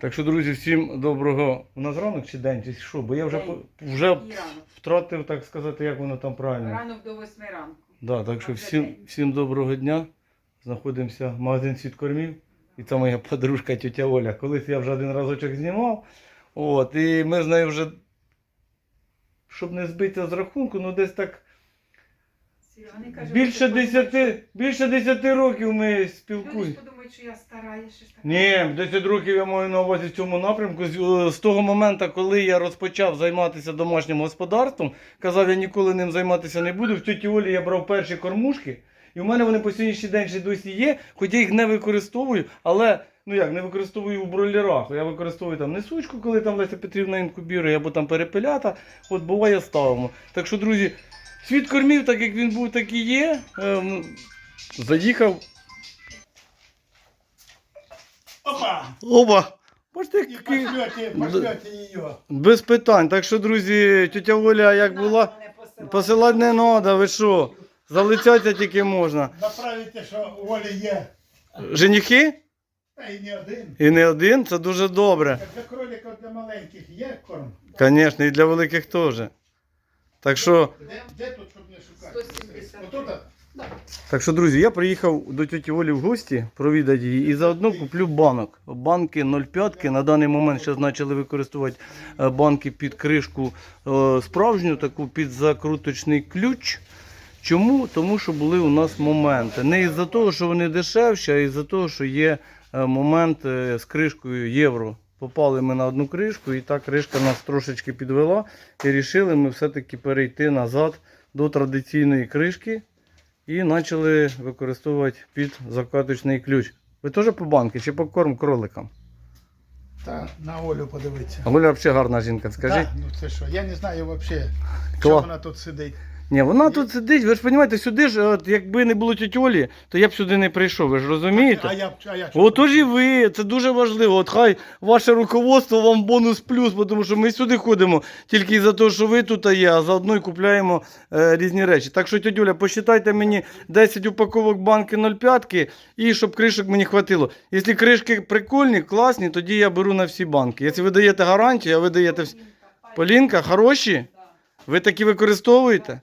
Так що, друзі, всім доброго. У нас ранок чи день, чи що? Бо я вже, День. вже І ранок. втратив, так сказати, як воно там правильно. Ранок до восьми ранку. Да, так що вже всім, день. всім доброго дня. Знаходимося в магазин світ кормів. І це моя подружка тетя Оля. Колись я вже один разочок знімав. От, і ми з нею вже, щоб не збитися з рахунку, ну десь так Вони кажуть, більше що 10, більше 10 років ми Люди ж спілкуємося. подумають, що я стара, я ще ж така. Ні, 10 років я маю на увазі в цьому напрямку. З, е, з того моменту, коли я розпочав займатися домашнім господарством, казав, я ніколи ним займатися не буду. В тіті Олі я брав перші кормушки, і в мене вони по сьогоднішній день ще досі є, хоч я їх не використовую, але. Ну як, не використовую у бройлерах. Я використовую там несучку, коли там Леся Петрівна інкубірує, або там перепелята. От буває ставимо. Так що, друзі, світ кормів, так як він був, так і є. Ем, заїхав. Опа! Оба! Бачите, який... пошлете, пошлете. Без питань. Так що, друзі, тетя Оля як була, посилати не треба, ви що? Залицяться тільки можна. Направите, що у Олі є. Женихи? Та й не один. І не один, це дуже добре. Для кроликів для маленьких є корм. Звісно, і для великих теж. Так що, Де, де тут, щоб не шукати? 170. Отут? так що, друзі, я приїхав до тьоті Олі в гості провідати її і заодно куплю банок. Банки 0,5 на даний момент зараз почали використовувати е, банки під кришку е, справжню, таку під закруточний ключ. Чому? Тому що були у нас моменти. Не із-за того, що вони дешевші, а із-за того, що є е, момент е, з кришкою євро. Попали ми на одну кришку, і та кришка нас трошечки підвела. І вирішили ми все-таки перейти назад до традиційної кришки і почали використовувати під закаточний ключ. Ви теж по банки чи по корм кроликам? Та на Олю подивитися. Оля взагалі гарна жінка, скажіть. Так, ну це що, я не знаю взагалі, що вона тут сидить. Ні, вона тут сидить, ви ж розумієте, сюди ж, от, якби не було тьоті Олі, то я б сюди не прийшов, ви ж розумієте? А я, а я От тож і ви, це дуже важливо. От хай ваше руководство вам бонус плюс, бо тому що ми сюди ходимо тільки із-за того, що ви тут є, а заодно й купляємо е, різні речі. Так що, тьотюля, посчитайте мені 10 упаковок банки 0,5 і щоб кришок мені хватило. Якщо кришки прикольні, класні, тоді я беру на всі банки. Якщо ви даєте гарантію, а ви даєте всі. Полінка, хороші? Ви такі використовуєте?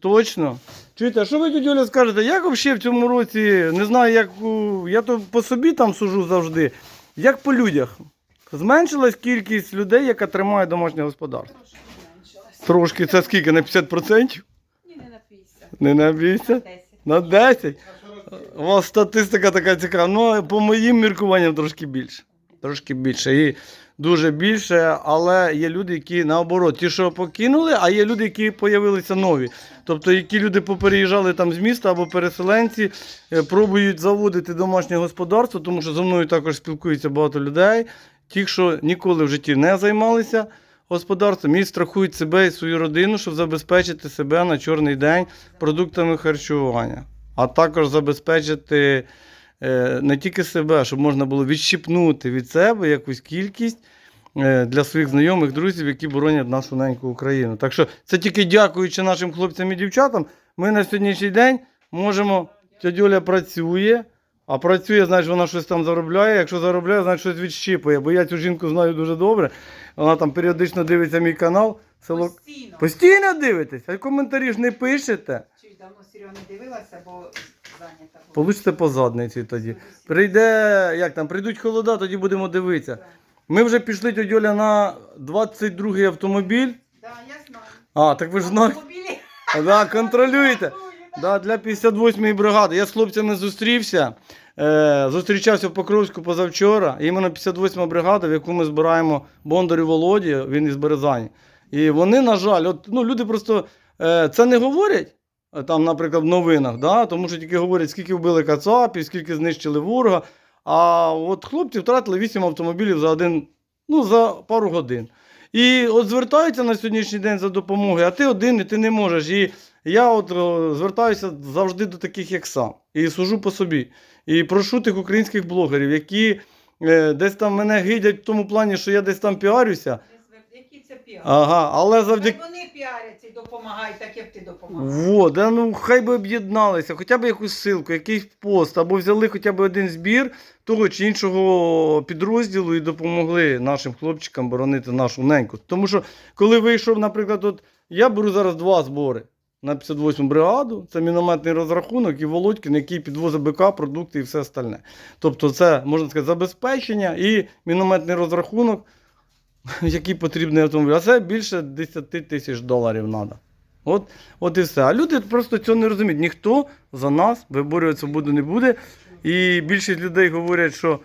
Точно. Чуєте, а що ви, тетя Оля, скажете? Як взагалі в цьому році, не знаю, як у- я то по собі там сужу завжди, як по людях? Зменшилась кількість людей, яка тримає домашнє господарство? Трошки зменшилась. Трошки, це скільки? На 50%? Ні, не на 50. Не на 50? 10. На 10? У вас статистика така цікава. Ну, по моїм міркуванням трошки більше. Трошки більше. І дуже більше, але є люди, які наоборот, ті, що покинули, а є люди, які з'явилися нові. Тобто, які люди попереїжджали там з міста або переселенці, е, пробують заводити домашнє господарство, тому що зі мною також спілкується багато людей. Ті, що ніколи в житті не займалися господарством, і страхують себе і свою родину, щоб забезпечити себе на чорний день продуктами харчування, а також забезпечити не тільки себе, щоб можна було відщипнути від себе якусь кількість е, для своїх знайомих, друзів, які боронять нашу неньку Україну. Так що це тільки дякуючи нашим хлопцям і дівчатам, ми на сьогоднішній день можемо. Тьотя Оля працює, а працює, значить, вона щось там заробляє. Якщо заробляє, значить щось відщипує. Бо я цю жінку знаю дуже добре. Вона там періодично дивиться мій канал. Село... Постійно. Постійно дивитесь, а коментарі ж не пишете. Чуть давно Серега не дивилася, бо зайнята була. Получите по задниці тоді. Прийде, як там, прийдуть холода, тоді будемо дивитися. Ми вже пішли тьотя Оля, на 22-й автомобіль. Да, я знаю. А, так ви ж знаєте. Автомобілі. Да, контролюєте. Да, для 58-ї бригади. Я з хлопцями зустрівся. Е, зустрічався в Покровську позавчора. Іменно 58-ма бригада, в яку ми збираємо Бондарю Володі, він із Березані. І вони, на жаль, от, ну, люди просто е, це не говорять. е, Там, наприклад, в новинах, да? тому що тільки говорять, скільки вбили кацапів, скільки знищили ворога. А от хлопці втратили 8 автомобілів за один, ну, за пару годин. І от звертаються на сьогоднішній день за допомогою, а ти один і ти не можеш. І я от звертаюся завжди до таких, як сам, і сужу по собі. І прошу тих українських блогерів, які е, десь там мене гидять в тому плані, що я десь там піарюся. Піар? Ага, але Хай завдяки. вони піаряться і допомагай, так як ти допомагай. Вот, да, ну хай би об'єдналися, хоча б якусь ссылку, якийсь пост, або взяли хоча б один збір того чи іншого підрозділу і допомогли нашим хлопчикам боронити нашу неньку. Тому що, коли вийшов, наприклад, от я беру зараз два збори на 58 бригаду, це мінометний розрахунок і Володькін, який підвозить БК, продукти і все остальне. Тобто, це можна сказати забезпечення і мінометний розрахунок, який потрібний автомобіль. А це більше 10 тисяч доларів треба. От, от і все. А люди просто цього не розуміють. Ніхто за нас виборювати свободу не буде. І більшість людей говорять, що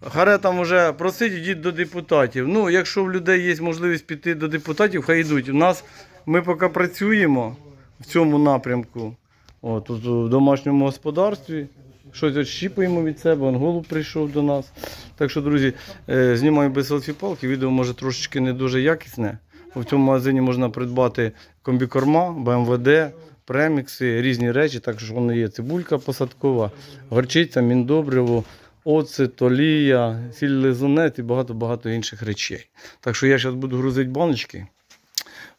харе там вже просить, ідіть до депутатів. Ну, якщо в людей є можливість піти до депутатів, хай йдуть. У нас ми поки працюємо в цьому напрямку. От, у домашньому господарстві. Щось відщіпуємо від себе, он голуб прийшов до нас. Так що, друзі, е, знімаю без селфі-палки, відео може трошечки не дуже якісне. В цьому магазині можна придбати комбікорма, БМВД, премікси, різні речі. Так що воно є цибулька посадкова, горчиця, міндобриво, оцет, олія, сіль і багато-багато інших речей. Так що я зараз буду грузити баночки.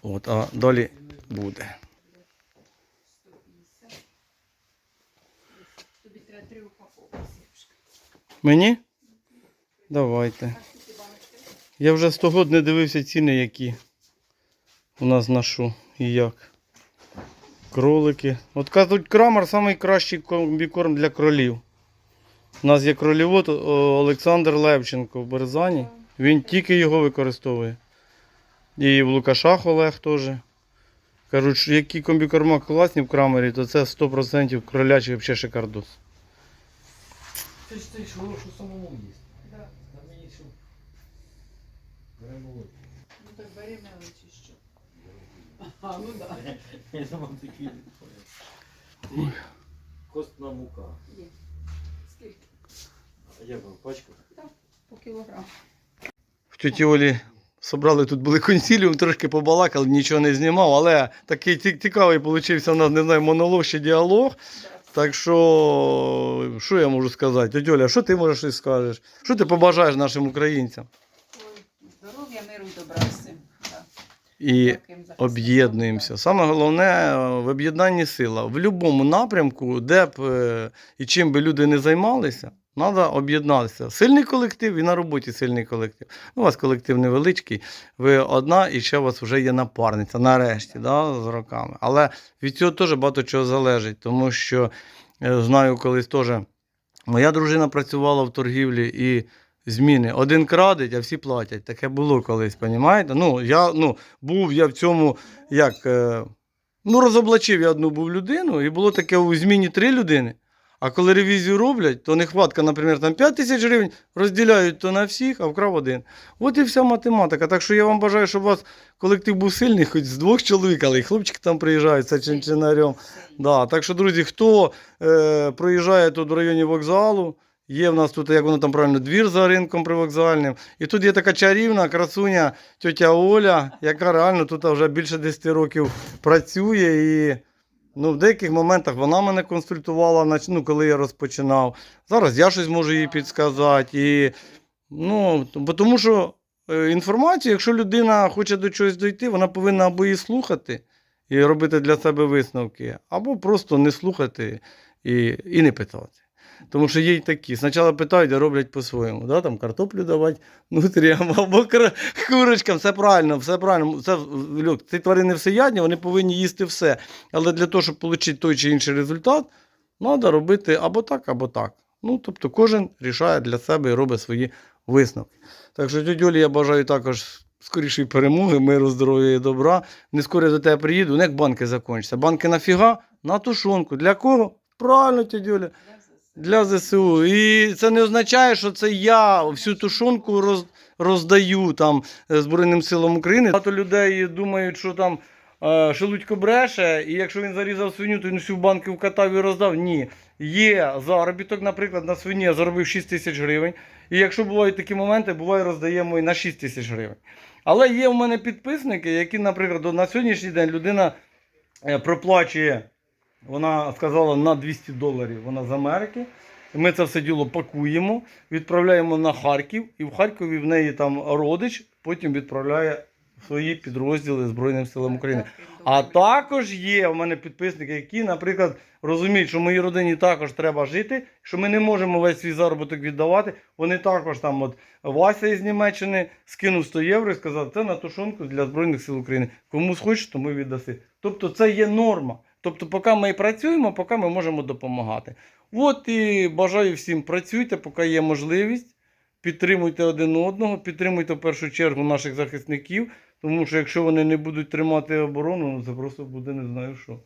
От, а далі буде. Тобі треба три упаковки. Сірушка. Мені? Давайте. Я вже 100 год не дивився ціни, які у нас на що і як. Кролики. От кажуть, крамер найкращий комбікорм для кролів. У нас є кролівод Олександр Левченко в Березані. Він тільки його використовує. І в Лукашах Олег теж. Кажуть, що які комбікорма класні в крамері, то це 100% кролячий взагалі шикардос. Ти ж ти що, що самому їсти? Да. На мені що? Беремо. Ну так бери мелочі що. А, ну так. Я думав такі. Костна мука. Є. Скільки? А як вам пачка? По кілограм. В тіті Олі собрали тут були консіліум, трошки побалакали, нічого не знімав, але такий цікавий вийшов у нас, не знаю, монолог чи діалог. Так що, що я можу сказати? Тетя Оля, що ти можеш і скажеш? Що ти побажаєш нашим українцям? Здоров'я, миру і добра всім. І об'єднуємося. Саме головне в об'єднанні сила. В будь-якому напрямку, де б е, і чим би люди не займалися, треба об'єднатися. Сильний колектив і на роботі сильний колектив. Ну, у вас колектив невеличкий, ви одна і ще у вас вже є напарниця, нарешті, да, з роками. Але від цього теж багато чого залежить, тому що е, знаю, колись теж моя дружина працювала в торгівлі і. Зміни. Один крадить, а всі платять. Таке було колись, розумієте? Ну, я ну, був я в цьому, як. Е, ну, розоблачив я одну був людину, і було таке у зміні три людини. А коли ревізію роблять, то нехватка, наприклад, там 5 тисяч гривень розділяють то на всіх, а вкрав один. От і вся математика. Так що я вам бажаю, щоб у вас колектив був сильний, хоч з двох чоловік, але і хлопчики там приїжджають, це чинчинарем. Да, так що, друзі, хто е, проїжджає тут в районі вокзалу, є в нас тут, як воно там правильно, двір за ринком привокзальним. І тут є така чарівна красуня тьотя Оля, яка реально тут вже більше 10 років працює. І ну, в деяких моментах вона мене консультувала, ну, коли я розпочинав. Зараз я щось можу їй підсказати. І, ну, бо тому що е, інформацію, якщо людина хоче до чогось дойти, вона повинна або її слухати і робити для себе висновки, або просто не слухати і, і не питати. Тому що є й такі. Спочатку питають, а роблять по-своєму. Да? Там картоплю давати нутріям або курочкам. Все правильно, все правильно. Це, Люк, ці тварини всеядні, вони повинні їсти все. Але для того, щоб отримати той чи інший результат, треба робити або так, або так. Ну, тобто кожен рішає для себе і робить свої висновки. Так що, Олі, я бажаю також скорішої перемоги, миру, здоров'я і добра. Не скоро до тебе приїду, ну як банки закінчаться. Банки нафіга? На тушонку. Для кого? Правильно, Оля. Для ЗСУ. І це не означає, що це я всю тушонку роз, роздаю там е, Збройним силам України. Багато людей думають, що там Шелудько бреше, і якщо він зарізав свиню, то він всю банку вкатав і роздав. Ні. Є заробіток, наприклад, на свині я заробив 6 тисяч гривень. І якщо бувають такі моменти, буває роздаємо і на 6 тисяч гривень. Але є в мене підписники, які, наприклад, на сьогоднішній день людина е, проплачує вона сказала на 200 доларів. Вона з Америки. Ми це все діло пакуємо, відправляємо на Харків, і в Харкові в неї там родич, потім відправляє в свої підрозділи Збройним силам України. А також є у мене підписники, які, наприклад, розуміють, що моїй родині також треба жити, що ми не можемо весь свій заробіток віддавати. Вони також там, от Вася із Німеччини скинув 100 євро і сказав, це на тушонку для Збройних сил України. Кому схочеш, тому віддаси. Тобто це є норма. Тобто, поки ми працюємо, поки ми можемо допомагати. От і бажаю всім працюйте, поки є можливість. Підтримуйте один одного, підтримуйте в першу чергу наших захисників, тому що якщо вони не будуть тримати оборону, ну це просто буде не знаю що.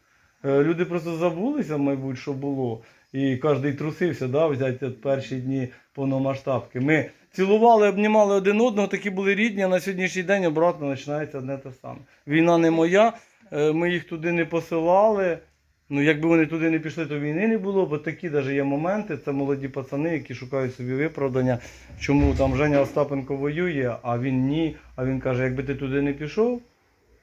Е, Люди просто забулися, мабуть, що було. І кожен трусився, да, взяти перші дні повномасштабки. Ми цілували, обнімали один одного, такі були рідні, а на сьогоднішній день обратно починається одне те саме. Війна не моя, ми їх туди не посилали. Ну, якби вони туди не пішли, то війни не було, бо такі навіть є моменти. Це молоді пацани, які шукають собі виправдання, чому там Женя Остапенко воює, а він ні. А він каже, якби ти туди не пішов,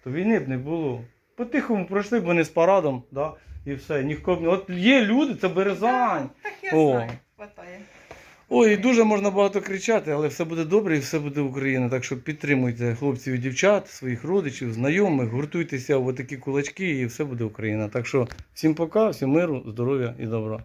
то війни б не було. По-тихому пройшли б вони з парадом, да, і все. Ніхто б не. От є люди, це Березань. Так я О. знаю, хватає. Ой, дуже можна багато кричати, але все буде добре і все буде Україна. Так що підтримуйте хлопців і дівчат, своїх родичів, знайомих, гуртуйтеся в отакі кулачки і все буде Україна. Так що всім пока, всім миру, здоров'я і добра.